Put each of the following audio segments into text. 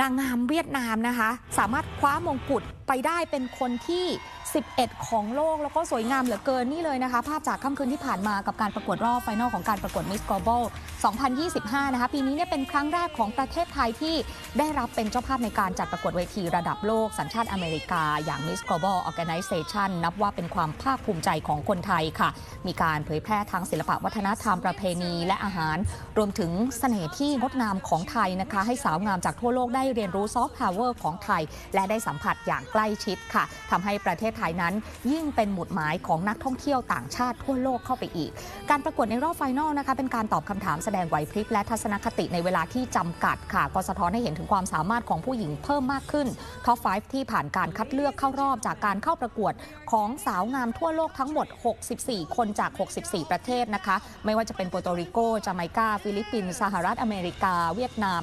นางงามเวียดนามนะคะ สามารถคว้ามงกุฎไปได้เป็นคนที่ 11 ของโลก แล้วก็สวยงามเหลือเกินนี่เลยนะคะ ภาพจากค่ำคืนที่ผ่านมากับการประกวดรอบไฟนอลของการประกวด Miss Global 2025 นะคะ ปีนี้เนี่ยเป็นครั้งแรกของประเทศไทยที่ได้รับเป็นเจ้าภาพในการจัดประกวดเวทีระดับโลก สัญชาติอเมริกา อย่าง Miss Global Organization นับว่าเป็นความภาคภูมิใจของคนไทยค่ะ มีการเผยแพร่ทั้งศิลปะวัฒนธรรมประเพณีและอาหาร รวมถึงเสน่ห์ที่งดงามของไทยนะคะ ให้สาวงามจากทั่วโลกได้เรียนรู้ซอฟต์พาวเวอร์ของไทย และได้สัมผัสอย่างใกล้ชิดค่ะทำให้ประเทศไทยนั้น ยิ่งเป็นหมุดหมายของนักท่องเที่ยวต่างชาติทั่วโลกเข้าไปอีก การประกวดในรอบไฟนอลนะคะเป็นการตอบคำถามแสดงไหวพริบและทัศนคติในเวลาที่จำกัดค่ะก็สะท้อนให้เห็นถึงความสามารถของผู้หญิงเพิ่มมากขึ้นท็อป 5 ที่ผ่านการคัดเลือกเข้ารอบจากการเข้าประกวดของสาวงามทั่วโลกทั้งหมด 64 คนจาก 64 ประเทศนะคะ ไม่ว่าจะเป็นโปรโตริโกจาไมกา ฟิลิปปินส์ สหรัฐอเมริกา เวียดนาม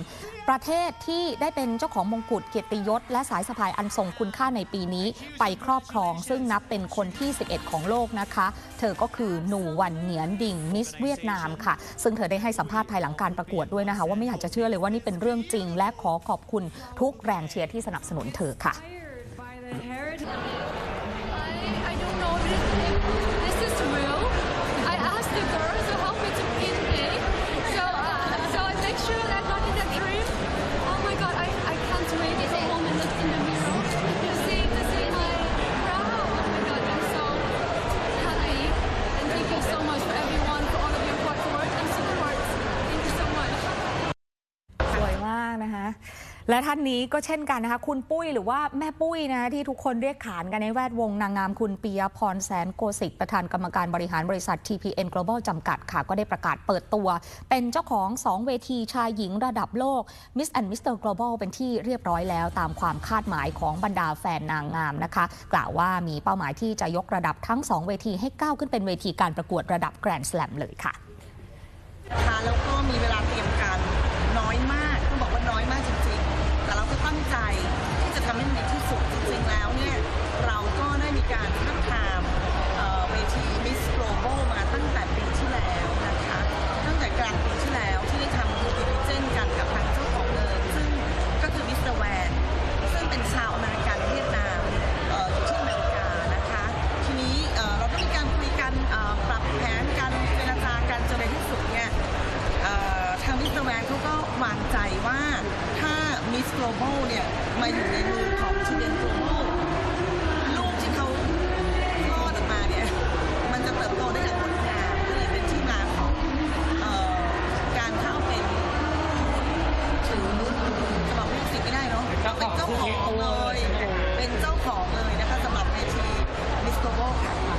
ประเทศที่ได้เป็นเจ้าของมงกุฎเกียรติยศ และสายสะพายอันทรงคุณค่าในปีนี้ไปครอบครอง ซึ่งนับเป็นคนที่ 11 ของโลกนะคะ เธอก็คือหนูวันเหนียนดิ่งมิสเวียดนามค่ะ ซึ่งเธอได้ให้สัมภาษณ์ภายหลังการประกวดด้วยนะคะ ว่าไม่อยากจะเชื่อเลยว่านี่เป็นเรื่องจริง และขอขอบคุณทุกแรงเชียร์ที่สนับสนุนเธอค่ะ และท่านนี้ก็เช่นกันนะคะ คุณปุ้ยหรือว่าแม่ปุ้ยนะที่ทุกคนเรียกขานกันในแวดวงนางงามคุณปียพรแสนโกสิกประธานกรรมการบริหารบริษัท TPN Global จำกัดค่ะ ก็ได้ประกาศเปิดตัว เป็นเจ้าของ 2 เวทีชายหญิงระดับโลก Miss and Mr. Global เป็นที่เรียบร้อยแล้วตามความคาดหมายของบรรดาแฟนนางงามนะคะ กล่าวว่ามีเป้าหมายที่จะยกระดับทั้ง 2 เวทีให้ก้าวขึ้นเป็นเวทีการประกวดระดับแกรนด์ส a ลมเลยค่ะ งใจที่จะทำให้มันดีที่สุดจริงๆแล้วเนี่ยเราก็ได้มีการทับทา global เนี่ยมาอยู่ในมือของ children global ลูกที่เขาคลอดออกมาเนี่ยมันจะเติบโตได้อย่างงดงามก็เลยเป็นที่มาของออการเข้าเป็นถือจะบอกไม่สิทธิ์ไม่ได้เนาะเป็นเจ้าของเลยเป็นเจ้าของเลยนะคะสำหรับเวที Miss Global ค่ะ